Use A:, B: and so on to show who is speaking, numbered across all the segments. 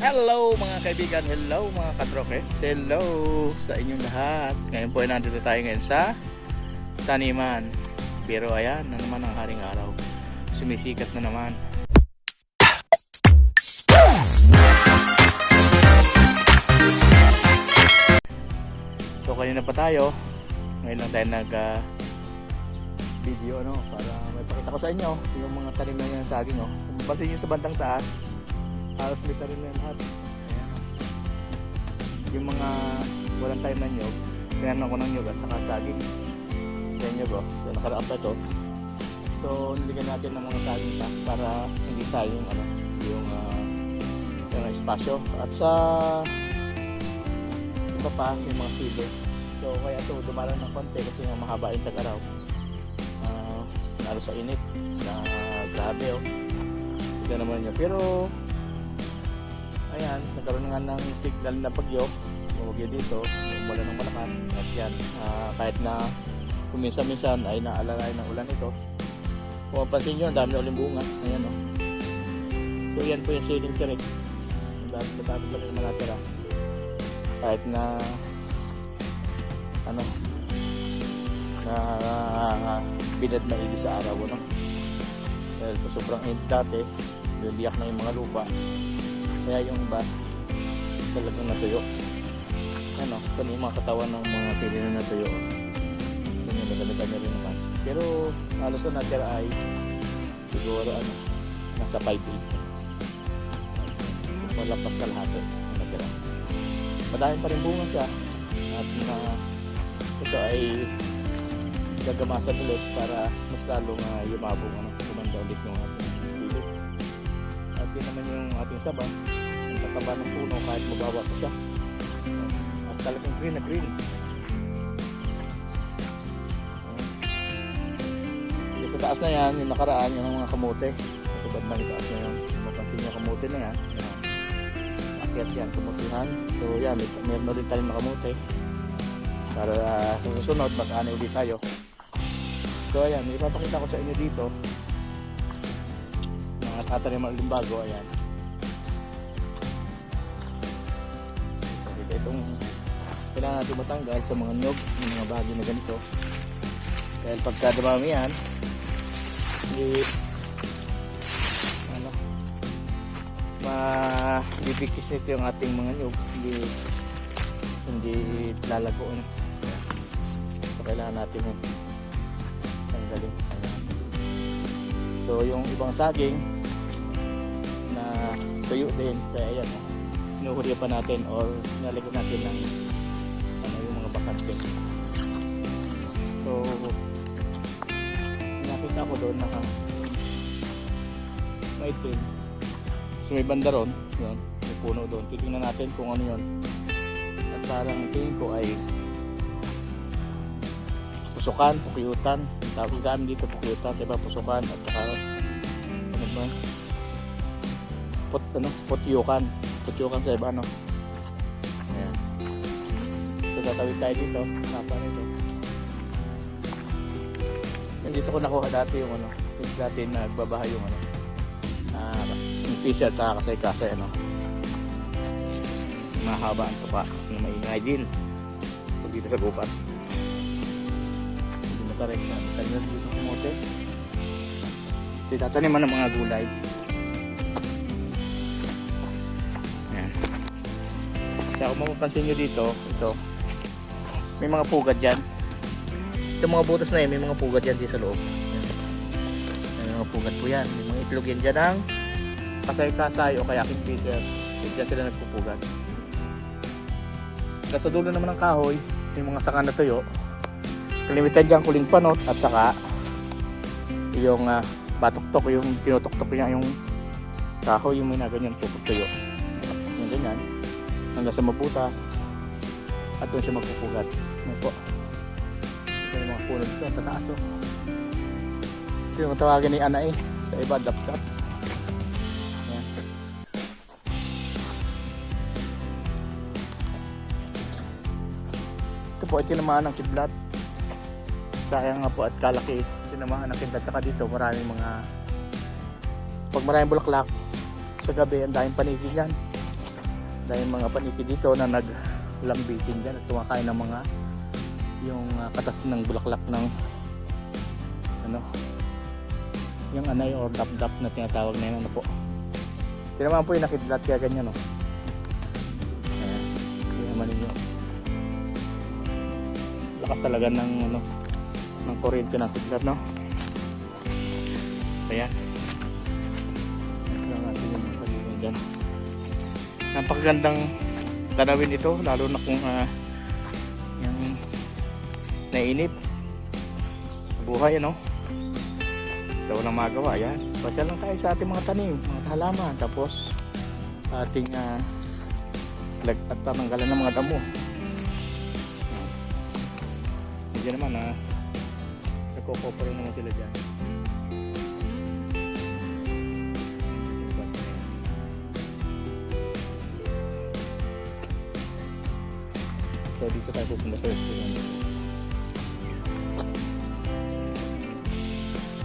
A: Hello mga kaibigan, hello mga katrokes, hello sa inyong lahat. Ngayon po ay nandito tayo ngayon sa taniman. Pero ayan, na naman ang haring araw. Sumisikat na naman. So kanina pa tayo. Ngayon lang tayo nag ah, video ano para may pakita ko sa inyo yung mga tanim na yan sa saging oh. Kung mapansin nyo sa bandang taas, halos tanim na yan lahat. Ayan. Yung mga walang tayo na nyog, tinanan ko ng nyog at saka saging. Yan nyog oh. So nakaraan pa ito. So nilagyan natin ng mga saging pa para hindi tayo yung ano, yung uh, yung espasyo. At sa iba pa yung mga silo. So kaya ito dumalang ng konti kasi nga mahaba yung tag-araw. Ah, lalo sa init na grabe oh. Ito naman niya. Pero ayan, nagkaroon nga ng signal na bagyo. Bumagyo dito, umulan ng malakas. At yan, ah, kahit na kuminsan-minsan ay naalalay ng ulan ito. Kung mapansin nyo, ang dami na uling bunga. Ayan oh. So yan po yung shading tirik. Ang dami na dami pa rin natira. Kahit na ano na binad na ibig sa araw no? dahil sa sobrang init dati bibiyak na yung mga lupa kaya yung iba talagang natuyo. Ano, na yung mga katawan ng mga sili na natuyo yun yung nagalitan niya rin naman. Pero halos na natira ay siguro ano nasa 5 days. Wala pas kalahati ang natira. Madami pa rin bunga siya. At na ito ay gagamasan ulit para mas lalong uh, yumabong ano, kumanda ulit yung ating. Yun naman yung ating saba, ang tataba ng puno kahit mabawa pa siya. At talagang green na green. Yung sa taas na yan, yung nakaraan, yun mga kamote. Sa bandang itaas na yun, mapansin yung kamote na yan. Akyat yan, kamutihan. So yan, may, meron na rin tayong na kamote para uh, sa susunod mag-ano ulit tayo so ayan ipapakita ko sa inyo dito tataniman ulit bago ayan dito itong kailangan natin matanggal sa mga nyog yung mga bagay na ganito dahil pagka dumami yan hindi ano mabibigkis nito yung ating mga nyog hindi hindi lalago ano. So kailangan natin yung tanggalin. So yung ibang saging na tuyo din kaya ayan oh. Hinuhuli pa natin or nalagyan natin ng ano yung mga bakante. So nakita ko doon naka may itim. So may banda ron, yun, may puno doon. Titingnan natin kung ano yun at parang tingin ko ay pusukan, pukyutan ang tawag dito pukyutan diba pusukan at saka ano ba put, ano, putyukan. Putyukan sa iba ano. Ayan. So tatawid tayo dito. Napa nito. Yan dito ko nakuha dati yung ano yung dati nagbabahay yung ano ah, yung t-shirt sa kasay-kasay ano. Mahaba ang tupa. Na maingay din pag dito sa gupat hindi matarik na. Tanim dito sa mote tinataniman ng mga gulay kaya kung mapapansin nyo dito ito may mga pugad dyan ito mga butas na yan may mga pugad dyan dito sa loob yan. may mga pugad po yan may mga itlog yan dyan ng kasay-kasay o kaya kingfisher dyan sila nagpupugan at sa dulo naman ng kahoy, yung mga saka na tuyo. Kalimitan dyan kuling panot at saka yung uh, batok-tok, yung tinutok-tok niya yung kahoy, yung may na ganyan tuyo. Yung ganyan. Hanggang sa mabuta. At doon siya magpupugat. Ano po. Ito yung mga puno dito, sa taas oh. Ito yung tawagin ni Ana eh. Sa iba, dapkat. Ito po ay tinamaan ng kidlat. Sayang nga po at kalaki tinamaan ng kidlat. Saka dito maraming mga pag maraming bulaklak sa gabi ang daming panigin yan. Dahil mga paniki dito na naglambitin dyan at kumakain ng mga yung ah, katas ng bulaklak ng ano yung anay or dap-dap na tinatawag na yun ano po. Hindi naman po yung nakidlat kaya ganyan no ayan. Hindi naman ninyo lakas talaga ng ano ng kuryente ng kidlat no? Ayan. Ito natin yung paligid dyan napakagandang tanawin ito lalo na kung ah, yung nainip buhay ano? Daw lang magawa yan pasya lang tayo sa ating mga tanim mga halaman. Tapos ating uh, lag at tatanggalan ng mga damo. Hindi naman ah nagkokopero naman sila dyan So dito tayo pupunta sa restaurant.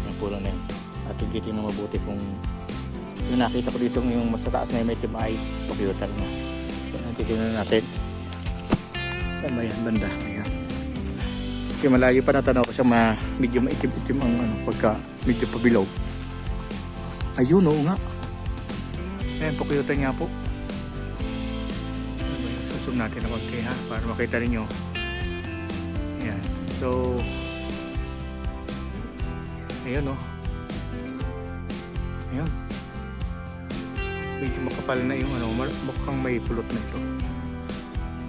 A: Ang puno na yun. At tigitin mo mabuti kung yung nakita ko dito yung mas taas na yung medyo ay computer mo. So titignan natin. Saan ba yan? Banda. Ayan. Kasi malayo pa natanaw ko siya ma medyo maitim-itim ang ano, pagka medyo pabilog. Ayun oo nga. Ayan, computer nga po. Susum natin na konti ha para makita ninyo. Ayan. So, ayun oh. Ayan. Medyo makapal na yung ano, mukhang may pulot na ito.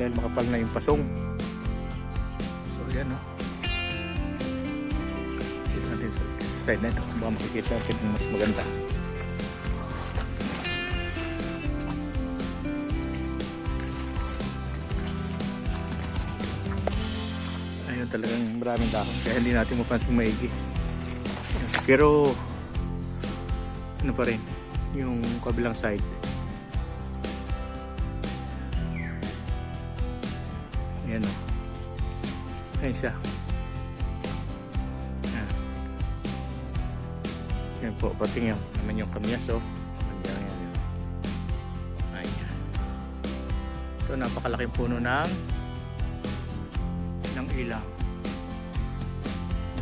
A: Ayan, makapal na yung pasong. So, ayan oh. Dito natin sa side na ito. Baka makikita natin mas maganda. Ayun talagang maraming dahon kaya hindi natin mapansin maigi. Pero ano pa rin yung kabilang side. Ayan o. Ayan siya. Ayan. Ayan po, pati nga naman yung kamyas o. Ayan, ayan. Ayan. Ito napakalaking puno ng ng ilaw.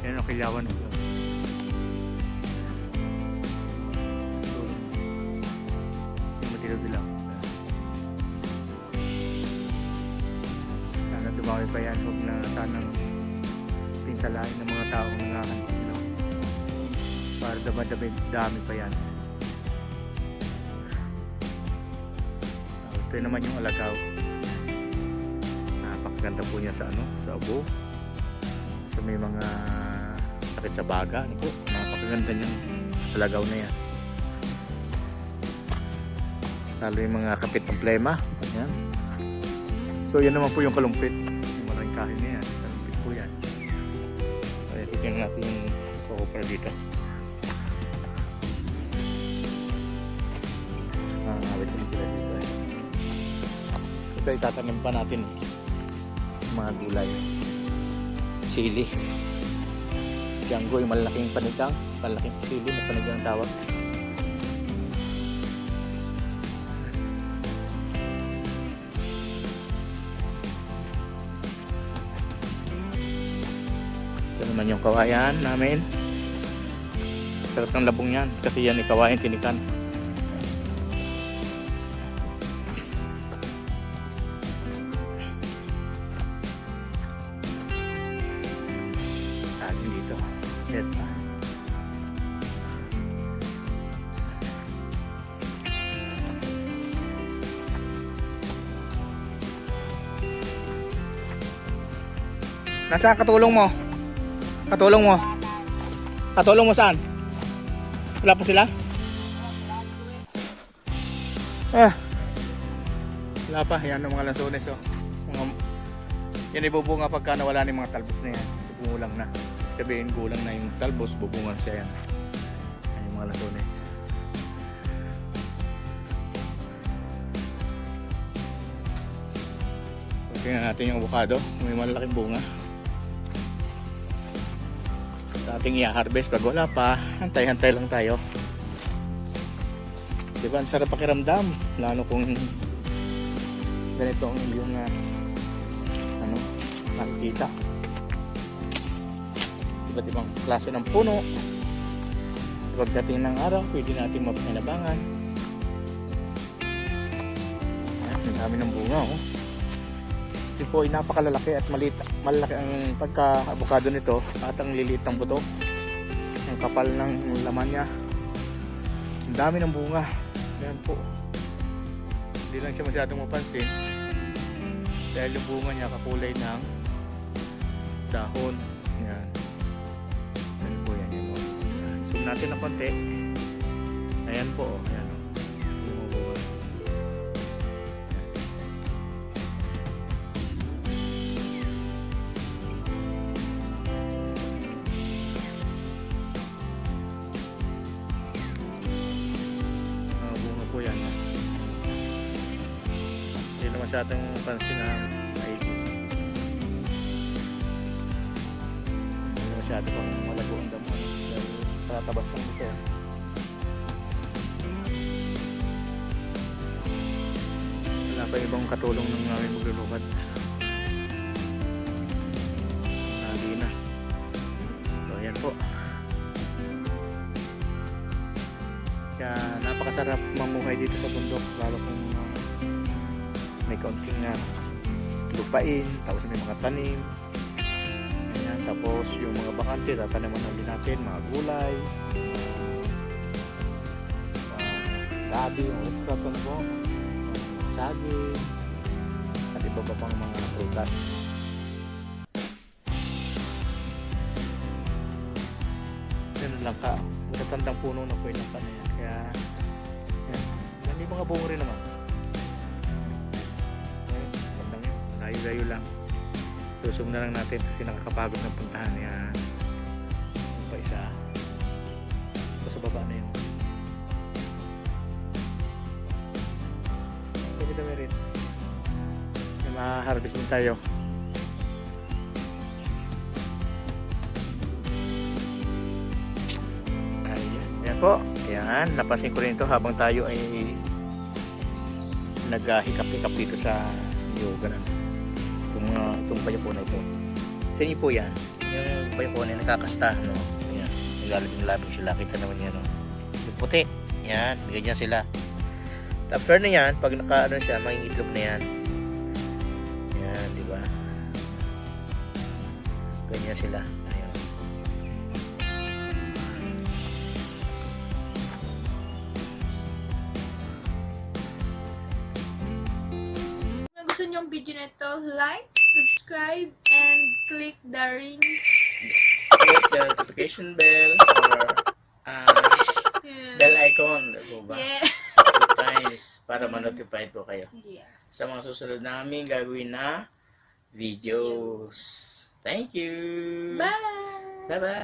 A: Yan ang kilawan ng ilaw. Yung matilaw dilaw. Sana dumami pa yan. Huwag na sanang pinsalain ng mga taong nangahanap. You know? Para damadami dami pa yan. Ito naman yung alagaw napakaganda po niya sa ano sa ubo sa may mga sakit sa baga. Ano po napakaganda niyang alagaw na yan. Lalo yung mga kapit ng plema. Yan so yan naman po yung kalumpit yung maraming kahin na yan. Kalumpit po yan. Kaya tignan natin yung kokopra dito. Nakakawit din sila dito eh. Ito itatanim pa natin mga gulay. Sili Django yung malaking panigang. Malaking sili na panigang ang tawag. Ito naman yung kawayan namin. Sarap ng labong yan. Kasi yan kawayan tinikan Nasaan katulong mo? Katulong mo? Katulong mo saan? Wala pa sila? Eh. Wala pa. Yan ang mga lansones oh. Mga yan ibubunga pagka nawala ni mga talbos na yan. Bumulang na. Sabihin gulang na yung talbos, bubunga na siya yan. Yan yung mga latones. Tingnan natin yung avocado. May malalaking bunga. At ating i-harvest pag wala pa. Hantay-hantay lang tayo. Diba? Ang sarap pakiramdam. Lalo kung ganito ang iyong ah, ano, nakikita. Iba't ibang klase ng puno. Pagdating ng araw, pwede natin mapinabangan. Ayan, ang dami ng bunga, oh. Ito po ay napakalalaki at maliit, malaki ang pagka-avocado nito at ang liliit ng buto. Ang kapal ng laman niya. Ang dami ng bunga. Ayan po. Hindi lang siya masyadong mapansin. Dahil yung bunga niya kakulay ng dahon. Yan. Ayan po yan. yan po. Ayan. Zoom natin ng konti. Ayan po. oh. Ayan. oh. Na masyadong pansin na maigi. Hindi masyado pang malago ang damo. Dahil tatabas lang ito. ah. Wala pa ibang katulong ng aming maglulukad. Sabi na. So, ayan po. Kaya napakasarap mamuhay dito sa bundok lalo kung may kaunting uh, lupain, tapos may mga tanim. Ayan, tapos yung mga bakante, tatanaman na din natin, mga gulay, gabi, yung okra, ano po, saging, at iba pa pang mga prutas. Ganun lang ka. Matatandang puno na po yung na yan. Kaya, yan. May mga bungo rin naman. Layo-layo lang. Susum na lang natin kasi nakakapagod ng puntahan niya. Yung pa isa. Ito sa baba na yun. Pwede kami rin. May ma-harvest tayo. Ayan po. Ayan. Napansin ko rin ito habang tayo ay naghahikap-hikap dito sa yoga na. Payuko na ito. Tingin po yan. Yung payuko na nakakasta. No? Ayan. Nilalabing-labing sila. Kita naman yan. No? Yung puti. Yan. Ganyan sila. After na yan, pag naka ano siya, mangingitlog na yan. Yan, di ba? Ganyan sila. Ayan.
B: Kung niyo ang video na ito, like, subscribe, and click the ring.
A: Click the notification bell or uh,
B: Yeah.
A: bell icon. Diba ba?
B: Yeah.
A: Two times para ma-notify po kayo
B: Yes.
A: sa mga susunod namin gagawin na videos. Thank you!
B: Bye!
A: Bye-bye!